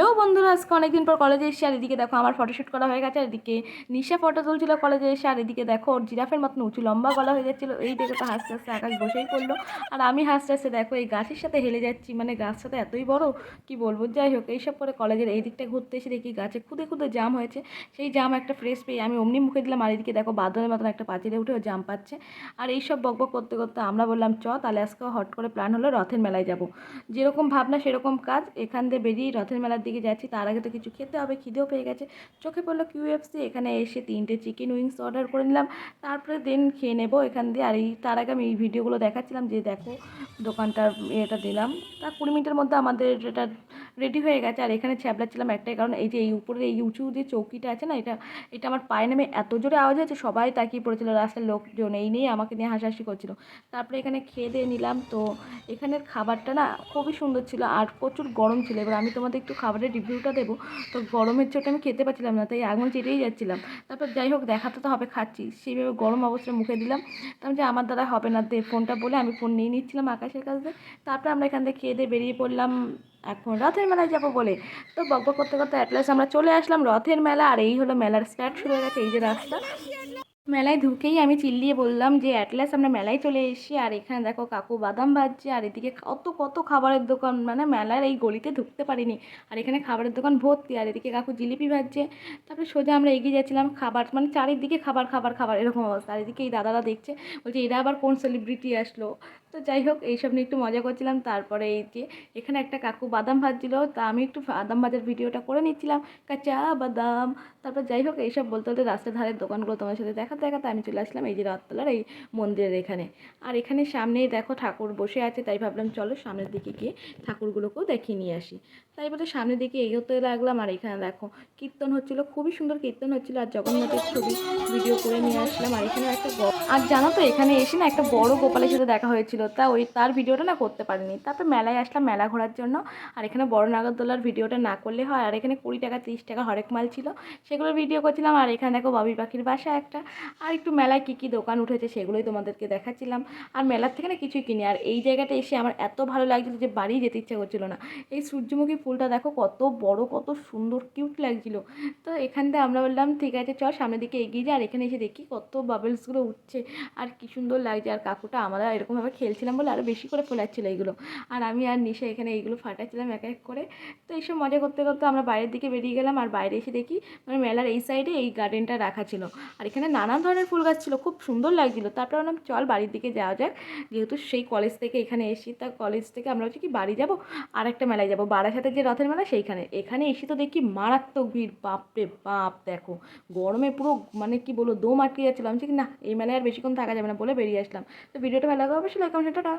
Hello বন্ধুরা, আজকে অনেকদিন পর কলেজে এসে আর এদিকে দেখো আমার ফটোশ্যুট করা হয়ে গেছে, আর এদিকে নিশা ফটো তুলছিল কলেজে এসে, আর এদিকে দেখো ওর জিরাফের মতন উঁচু লম্বা গলা হয়ে যাচ্ছিল। এই দেখে তো হাসতে হাসতে আকাশ বসেই পড়ল। আর আমি হাসতে হাসতে দেখো এই গাছের সাথে হেলে যাচ্ছি মানে গাছটা তো এতই বড়, কি বলব? যাই হোক, এইসব করে কলেজের এই দিকটা ঘুরতে এসে দেখি গাছে খুদে খুদে জাম হয়েছে। সেই জাম একটা ফ্রেশ পেয়ে আমি অমনি মুখে দিলাম, আর এদিকে দেখো বাদলের মতন একটা পাঁচিলে উঠে ও জাম পাচ্ছে। আর এইসব বকবক করতে করতে আমরা বললাম, চ, তাহলে আজকে হট করে প্ল্যান হলো, রথের মেলায় যাব। যেরকম ভাবনা সেরকম কাজ, এখান দিয়ে বেরিয়ে রথের মেলার দিকে যাচ্ছি, তার আগে তো কিছু খেতে হবে, খিদেও পেয়ে গেছে। চোখে পড়ল কিউএফসি এখানে এসে তিনটে চিকেন উইংস অর্ডার করে নিলাম। তারপরে দেন খেয়ে নেব এখান দিয়ে। আর এই, তার আগে আমি এই ভিডিওগুলো দেখাচ্ছিলাম যে দেখো, দোকানটার এটা দিলাম। তা কুড়ি মিনিটের মধ্যে আমাদের এটা রেডি হয়ে গেছে। আর এখানে ছ্যাবলাচ্ছিলাম একটাই কারণ, এই যে এই উপরে এই উঁচু যে চৌকিটা আছে না, এটা এটা আমার পায়ে নেমে এত জোরে আওয়াজ হয়েছে, সবাই তাকিয়ে পড়েছিল। রাস্তার লোকজন এই নিয়ে আমাকে নিয়ে হাসাহাসি করছিল। তারপরে এখানে খেয়ে দিয়ে নিলাম। তো এখানের খাবারটা না খুবই সুন্দর ছিল, আর প্রচুর গরম ছিল। এবার আমি তোমাদের একটু খাবারের রিভিউটা দেবো। তো গরমের চোটে আমি খেতে পারছিলাম না, তাই আগুন চেটেই যাচ্ছিলাম। তারপর যাই হোক দেখাতে তো হবে, খাচ্ছি। সেইভাবে গরম অবস্থায় মুখে দিলাম। তারপর যে আমার দ্বারা হবে না দে ফোনটা বলে আমি ফোন নিয়ে নিচ্ছিলাম আকাশের কাছ। তারপরে আমরা এখান থেকে খেয়ে দিয়ে বেরিয়ে পড়লাম। এখন রথের মেলায় যাব বলে। তো বকবক করতে করতে অ্যাটলাস আমরা চলে আসলাম রথের মেলা, আর এই হলো মেলার স্টার্ট শুরু হয়ে গেছে, এই যে রাস্তা। মেলায় ঢুকেই আমি চিল্লিয়ে বললাম যে অ্যাটলাস আমরা মেলায় চলে এসেছি। আর এখানে দেখো কাকু বাদাম ভাজছে আর এদিকে কত কত খাবারের দোকান। মানে মেলার এই গলিতে ঢুকতে পারিনি। আর এখানে খাবারের দোকান ভর্তি, আর এদিকে কাকু জিলিপি ভাজছে। তারপরে সোজা আমরা এগিয়ে যাচ্ছিলাম খাবার মানে চারিদিকে খাবার খাবার খাবার, এরকম অবস্থা। আর এদিকে এই দাদারা দেখছে, বলছে, এরা আবার কোন সেলিব্রিটি আসলো? তো যাই হোক, এইসব নিয়ে একটু মজা করছিলাম। তারপরে এই যে এখানে একটা কাকু বাদাম ভাজছিল, তা আমি একটু বাদাম ভাজার ভিডিওটা করে নিচ্ছিলাম। কাঁচা বাদাম। তারপর যাই হোক, এইসব বলতে বলতে রাস্তার ধারের দোকানগুলো তোমার সাথে দেখাতে দেখাতে আমি চলে আসলাম এই যে রথতলার এই মন্দিরের এখানে। আর এখানে সামনেই দেখো ঠাকুর বসে আছে, তাই ভাবলাম চলো সামনের দিকে গিয়ে ঠাকুরগুলোকেও দেখিয়ে নিয়ে আসি। তাই বলে সামনের দিকে এগোতে লাগলাম, আর এখানে দেখো কীর্তন হচ্ছিল, খুবই সুন্দর কীর্তন হচ্ছিল, আর জগন্নাথের ছবি, ভিডিও করে নিয়ে আসলাম। আর এখানে একটা আর জানো তো, এখানে এসে না একটা বড় গোপালের সাথে দেখা হয়েছিল। তা ওই তার ভিডিওটা না করতে পারিনি। তারপর মেলায় আসলাম মেলা ঘোরার জন্য। আর এখানে বড় নাগরদোলার ভিডিওটা না করলে হয়। আর এখানে কুড়ি টাকা, তিরিশ টাকা হরেক মাল ছিল। সেগুলোর ভিডিও করছিলাম। আর এখানে দেখো বাবি পাখির বাসা একটা। আর একটু মেলায় কী কী দোকান উঠেছে সেগুলোই তোমাদেরকে দেখাচ্ছিলাম। আর মেলার থেকে না কিছুই কিনি। আর এই জায়গাটা এসে আমার এত ভালো লাগছিল যে বাড়ি যেতে ইচ্ছা করছিল না। এই সূর্যমুখী ফুলটা দেখো কত বড়, কত সুন্দর কিউট লাগছিল। তো এখান থেকে আমরা বললাম, ঠিক আছে, চল সামনের দিকে এগিয়ে যা। আর এখানে এসে দেখি কত বাবলসগুলো উঠছে। আর কি সুন্দর লাগছে। আর কাকুটা আমরা এরকমভাবে খেলছিলাম বলে আরও বেশি করে ফোলাচ্ছিল এইগুলো আর আমি আর নিশা এখানে এইগুলো ফাটাচ্ছিলাম এক এক করে। তো এইসব মজা করতে করতে আমরা বাইরের দিকে বেরিয়ে গেলাম আর বাইরে এসে দেখি মানে মেলার এই সাইডে এই গার্ডেনটা রাখা ছিল। আর এখানে নানান ধরনের ফুল গাছ ছিল, খুব সুন্দর লাগছিল। তারপর বললাম, চল বাড়ির দিকে যাওয়া যাক। যেহেতু সেই কলেজ থেকে এখানে এসি তা কলেজ থেকে আমরা হচ্ছে কি, বাড়ি যাব আর একটা মেলায় যাব। বারাসাতে যে রথের মেলা, সেইখানে। এখানে এসে তো দেখি মারাত্মক ভিড়। বাপরে বাপ, দেখো। গরমে পুরো মানে কি বলব দম আটকে যাচ্ছিল আমি বলছি না, এই মেলায় আর বেশিক্ষণ থাকা যাবে না বলে বেরিয়ে আসলাম। তো ভিডিওটা ভালো লাগবে অবশ্যই അക്കൗണ്ട് ഇട്ടടാ